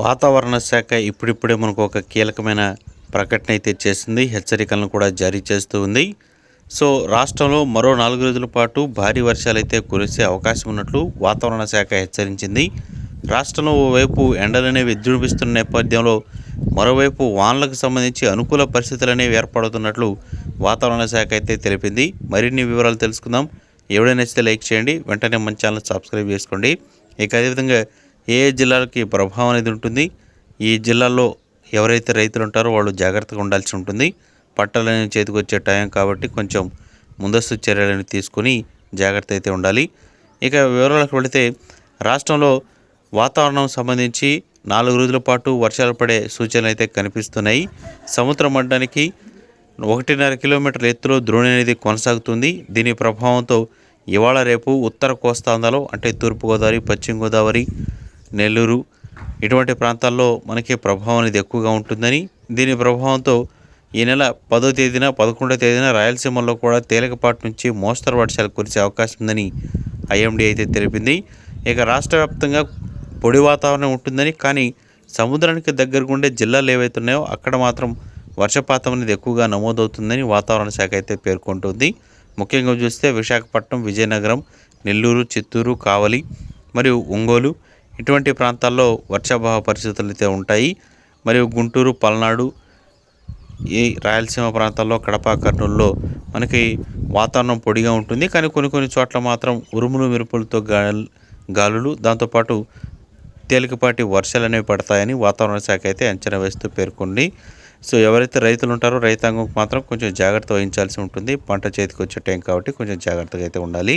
వాతావరణ శాఖ ఇప్పుడిప్పుడే మనకు ఒక కీలకమైన ప్రకటన అయితే చేసింది. హెచ్చరికలను కూడా జారీ చేస్తూ ఉంది. సో రాష్ట్రంలో మరో నాలుగు రోజుల పాటు భారీ వర్షాలు అయితే కురిసే అవకాశం ఉన్నట్లు వాతావరణ శాఖ హెచ్చరించింది. రాష్ట్రంలో ఓవైపు ఎండలనేవి విజృంభిస్తున్న నేపథ్యంలో మరోవైపు వానలకు సంబంధించి అనుకూల పరిస్థితులు అనేవి ఏర్పడుతున్నట్లు వాతావరణ శాఖ అయితే తెలిపింది. మరిన్ని వివరాలు తెలుసుకుందాం. ఎవడైనా నచ్చితే లైక్ చేయండి. వెంటనే మన ఛానల్ సబ్స్క్రైబ్ చేసుకోండి. ఇక అదేవిధంగా ఏ జిల్లాలకి ప్రభావం అనేది ఉంటుంది? ఈ జిల్లాలో ఎవరైతే రైతులు ఉంటారో వాళ్ళు జాగ్రత్తగా ఉండాల్సి ఉంటుంది. పట్టాలని చేతికి వచ్చే టైం కాబట్టి కొంచెం ముందస్తు చర్యలను తీసుకొని జాగ్రత్త అయితే ఉండాలి. ఇక వివరాలకు వెళితే రాష్ట్రంలో వాతావరణం సంబంధించి నాలుగు రోజుల పాటు వర్షాలు పడే సూచనలు అయితే కనిపిస్తున్నాయి. సముద్ర మట్టానికి ఒకటిన్నర కిలోమీటర్ల ఎత్తులో ద్రోణి అనేది కొనసాగుతుంది. దీని ప్రభావంతో ఇవాళ రేపు ఉత్తర కోస్తాంధ్రలో అంటే తూర్పుగోదావరి పశ్చిమ గోదావరి నెల్లూరు. ఇటువంటి ప్రాంతాల్లో మనకి ప్రభావం అనేది ఎక్కువగా ఉంటుందని దీని ప్రభావంతో ఈ నెల పదో తేదీన పదకొండో తేదీన రాయలసీమలో కూడా తేలికపాటి నుంచి మోస్తరు వర్షాలు కురిసే అవకాశం ఉందని ఐఎండీ అయితే తెలిపింది. ఇక రాష్ట్ర వ్యాప్తంగా పొడి వాతావరణం ఉంటుందని కానీ సముద్రానికి దగ్గరగా ఉండే జిల్లాలు ఏవైతే ఉన్నాయో అక్కడ మాత్రం వర్షపాతం అనేది ఎక్కువగా నమోదవుతుందని వాతావరణ శాఖ అయితే పేర్కొంటుంది. ముఖ్యంగా చూస్తే విశాఖపట్నం విజయనగరం నెల్లూరు చిత్తూరు కావలి మరియు ఒంగోలు ఇటువంటి ప్రాంతాల్లో వర్షాభావ పరిస్థితులు అయితే ఉంటాయి. మరియు గుంటూరు పల్నాడు ఈ రాయలసీమ ప్రాంతాల్లో కడప కర్నూలులో మనకి వాతావరణం పొడిగా ఉంటుంది. కానీ కొన్ని కొన్ని చోట్ల మాత్రం ఉరుములు మెరుపులతో గాలులు దాంతోపాటు తేలికపాటి వర్షాలు అనేవి పడతాయని వాతావరణ శాఖ అయితే అంచనా వేస్తూ పేర్కొంది. సో ఎవరైతే రైతులు ఉంటారో రైతాంగం మాత్రం కొంచెం జాగ్రత్త వహించాల్సి ఉంటుంది. పంట చేతికి వచ్చే టైం కాబట్టి కొంచెం జాగ్రత్తగా అయితే ఉండాలి.